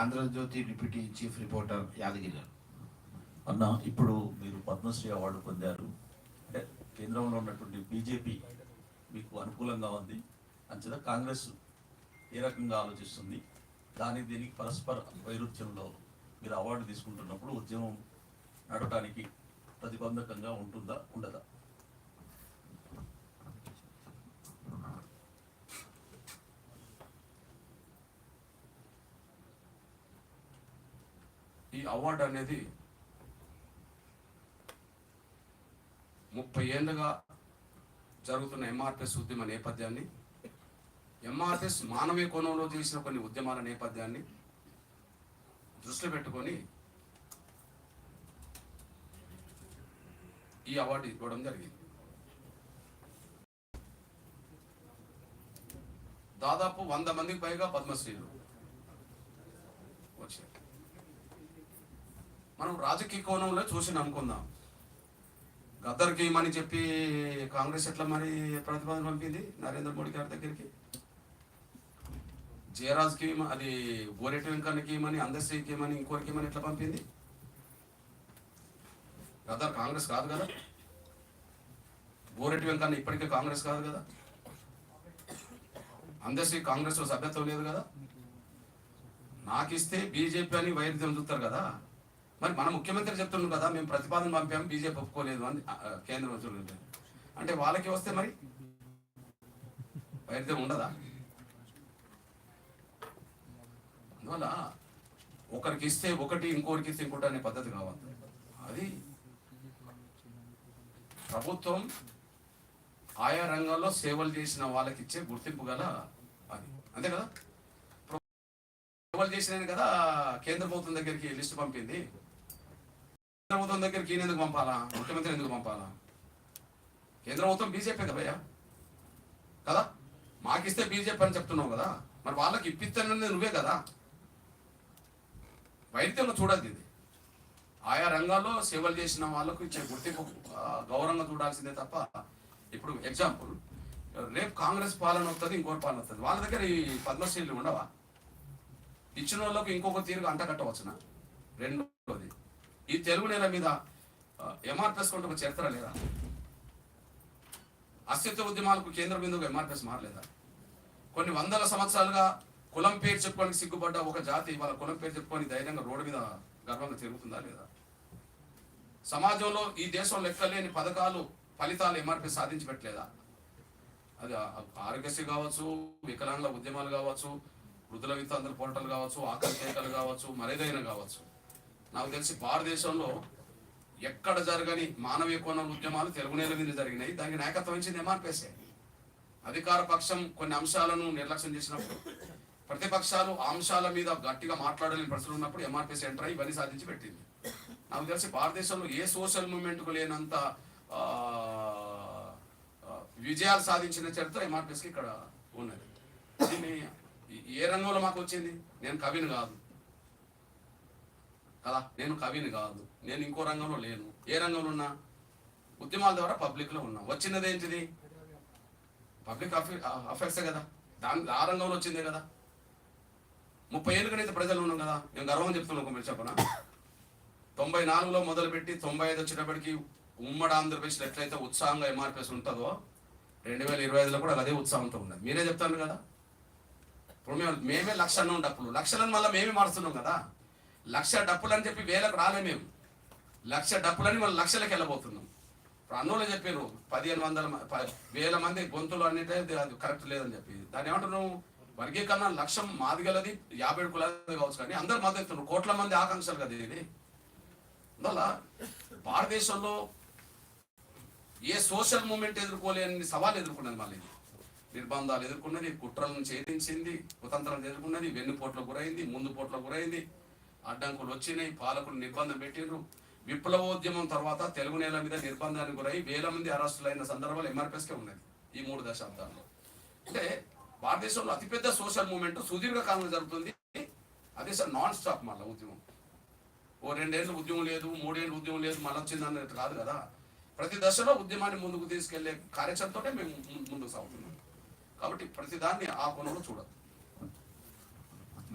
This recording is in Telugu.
Andhrajyothi deputy chief reporter Yadagiri గారు అన్న ఇప్పుడు మీరు పద్మశ్రీ అవార్డు పొందారు. అంటే కేంద్రంలో ఉన్నటువంటి బీజేపీ మీకు అనుకూలంగా ఉంది. అంచనా కాంగ్రెస్ ఏ రకంగా ఆలోచిస్తుంది? దాని దీనికి పరస్పర వైరుధ్యంలో మీరు అవార్డు తీసుకుంటున్నప్పుడు ఉద్యమం నడవడానికి ప్రతిబంధకంగా ఉంటుందా ఉండదా? అవార్డు అనేది ముప్పై ఏళ్ళుగా జరుగుతున్న ఎంఆర్పిఎస్ ఉద్యమ నేపథ్యాన్ని ఎంఆర్పిఎస్ మానవీయ కోణంలో చేసిన కొన్ని ఉద్యమాల నేపథ్యాన్ని దృష్టిలో పెట్టుకొని ఈ అవార్డు ఇవ్వడం జరిగింది. దాదాపు వంద మందికి పైగా పద్మశ్రీలు వచ్చారు. మనం రాజకీయ కోణంలో చూసి అనుకుందాం గద్దర్కి ఏమని చెప్పి కాంగ్రెస్ ఎట్లా మరి ప్రతిపాదన పంపింది? నరేంద్ర మోడీ గారి దగ్గరికి? జయరాజ్కి ఏమ- అది గోరెటి వెంకన్నకి ఏమని అందశ్రీకి ఏమని ఇంకోరికి ఏమని ఎట్లా పంపింది? గద్దర్ కాంగ్రెస్ కాదు కదా? గోరెటి వెంకన్న ఇప్పటికే కాంగ్రెస్ కాదు కదా? అందశ్రీ కాంగ్రెస్లో సభ్యత్వం లేదు కదా? నాకిస్తే బీజేపీ అని వైరుధ్యం చూస్తారు కదా? మరి మన ముఖ్యమంత్రి చెప్తున్నాం కదా మేము ప్రతిపాదన పంపాము బీజేపీ ఒప్పుకోలేదు అని కేంద్ర మంత్రులు అంటే వాళ్ళకి వస్తే మరి? వైరుధ్యం ఉండదా? అందువల్ల ఒకరికి ఇస్తే ఒకటి ఇంకోరికి ఇస్తే ఇంకోటి అనే పద్ధతి కావాలి అది ప్రభుత్వం ఆయా రంగాల్లో సేవలు చేసిన వాళ్ళకి ఇచ్చే గుర్తింపు గల అది అంతే కదా? సేవలు చేసిన కదా కేంద్ర ప్రభుత్వం దగ్గరికి లిస్టు పంపింది. కేంద్ర ప్రభుత్వం దగ్గరికి ఈయన ఎందుకు పంపాలా? ముఖ్యమంత్రి ఎందుకు పంపాలా? కేంద్ర ప్రభుత్వం బీజేపీ కదా భయ్యా? కదా? మాకిస్తే బీజేపీ అని చెప్తున్నావు కదా? మరి వాళ్ళకి ఇప్పిస్తానన్నది నువ్వే కదా? వైద్యంలో చూడాలి ఇది. ఆయా రంగాల్లో సేవలు చేసిన వాళ్ళకు ఇచ్చే గుర్తింపు గౌరవంగా చూడాల్సిందే తప్ప ఇప్పుడు ఎగ్జాంపుల్ రేపు కాంగ్రెస్ పాలన వస్తుంది ఇంకోటి పాలన వస్తుంది వాళ్ళ దగ్గర ఈ పద్మశ్రీలు ఉండవా? ఇచ్చిన వాళ్ళకు ఇంకొక తీరుగా అంట కట్టవచ్చునా? రెండోది ఈ తెలుగు నేల మీద ఎంఆర్పిఎస్ కొంటే ఒక చరిత్ర లేదా? అస్తిత్వ ఉద్యమాలకు కేంద్ర బిందువుగా ఎంఆర్పిఎస్ మారలేదా? కొన్ని వందల సంవత్సరాలుగా కులం పేరు చెప్పుకోవడానికి సిగ్గుపడ్డ ఒక జాతి వాళ్ళ కులం పేరు చెప్పుకొని ధైర్యంగా రోడ్డు మీద గర్వంగా తిరుగుతుందా లేదా? సమాజంలో ఈ దేశంలో లెక్కలేని పథకాలు ఫలితాలు ఎంఆర్పీ సాధించి పెట్టలేదా? అది ఆరోగ్యశ్రీ కావచ్చు వికలాంగుల ఉద్యమాలు కావచ్చు వృద్ధుల అందరి పోరాటాలు కావచ్చు ఆకలి కేకలు కావచ్చు మరేదైనా కావచ్చు. నాకు తెలిసి భారతదేశంలో ఎక్కడ జరగని మానవీయ కోణం ఉద్యమాలు తెలుగు నేల మీద జరిగినాయి. దానికి నాయకత్వం ఇచ్చింది ఎంఆర్పీసే అధికార పక్షం కొన్ని అంశాలను నిర్లక్ష్యం చేసినప్పుడు ప్రతిపక్షాలు అంశాల మీద గట్టిగా మాట్లాడలేని ప్రశ్నలు ఉన్నప్పుడు ఎంఆర్పిఎస్ ఎంటర్ అయ్యి ఇవన్నీ సాధించి పెట్టింది. నాకు తెలిసి భారతదేశంలో ఏ సోషల్ మూమెంట్కు లేనంత ఆ, విజయాలు సాధించిన చరిత్ర ఎంఆర్పీఎస్కి ఇక్కడ ఉన్నది. దీన్ని ఏ- ఏ రంగంలో మాకు వచ్చింది? నేను కవిని కాదు. కదా? నేను కవిని కాదు. నేను ఇంకో రంగంలో లేను. ఏ రంగంలో ఉన్నా? ఉద్యమాల ద్వారా పబ్లిక్లో ఉన్నా. వచ్చినది ఏంటిది? పబ్లిక్ అఫేర్సే కదా? దాని ఆ రంగంలో వచ్చిందే కదా? ముప్పై ఏళ్ళుగానైతే ప్రజలు ఉన్నాం కదా? మేము గర్వం చెప్తున్నాం మీరు చెప్పనా? తొంభై నాలుగులో మొదలుపెట్టి తొంభై ఐదు వచ్చేటప్పటికి ఉమ్మడి ఆంధ్రప్రదేశ్లో ఎట్లయితే ఉత్సాహంగా ఎంఆర్పిఎస్ ఉంటుందో రెండు వేల ఇరవై ఐదులో కూడా అదే ఉత్సాహంతో ఉన్నది. మీరే చెప్తాను కదా? ఇప్పుడు మేము మేమే లక్షలను ఉండప్పుడు లక్షలను మళ్ళీ మేమే మారుస్తున్నాం కదా? లక్ష డప్పులు అని చెప్పి వేలకు రాలే మేము. లక్ష డప్పులని మనం లక్షలకు వెళ్ళబోతున్నాం. ఇప్పుడు అన్నోళ్ళు చెప్పారు పదిహేను వందల వేల మంది గొంతులు అనేది అది కరెక్ట్ లేదని చెప్పి. దాన్ని ఏమంటున్నావు? వర్గీకరణ లక్ష్యం మాది గలది యాభై ఏడు కులాది కావచ్చు కానీ అందరు మద్దతు ఇస్తున్నారు. కోట్ల మంది ఆకాంక్షలు కదా ఇది. అందువల్ల భారతదేశంలో ఏ సోషల్ మూమెంట్ ఎదుర్కోలేని సవాలు ఎదుర్కొన్నది మళ్ళీ నిర్బంధాలు ఎదుర్కొన్నది కుట్రలను ఛేదించింది కుతంత్రాలను ఎదుర్కొన్నది వెన్నుపోట్ల గురైంది ముందు పోట్ల గురైంది. అడ్డంకులు వచ్చినాయి పాలకులు నిర్బంధం పెట్టిండ్రు. విప్లవోద్యమం తర్వాత తెలుగు నేల మీద నిర్బంధానికి గురై వేల మంది అరెస్టులైన సందర్భాలు ఎంఆర్పిఎస్కే ఉన్నది ఈ మూడు దశాబ్దాల్లో. అంటే భారతదేశంలో అతిపెద్ద సోషల్ మూమెంట్ సుదీర్ఘ కాలంలో జరుగుతుంది. అదే సార్ నాన్ స్టాప్ మళ్ళీ ఉద్యమం. ఓ రెండేళ్ళు ఉద్యమం లేదు మూడేళ్ళు ఉద్యమం లేదు మళ్ళీ వచ్చింది అన్నట్టు కాదు కదా. ప్రతి దశలో ఉద్యమాన్ని ముందుకు తీసుకెళ్ళే కార్యాచరణతోనే మేము ముందుకు సాగుతున్నాం. కాబట్టి ప్రతి దాన్ని ఆ కోణంలో చూడాలి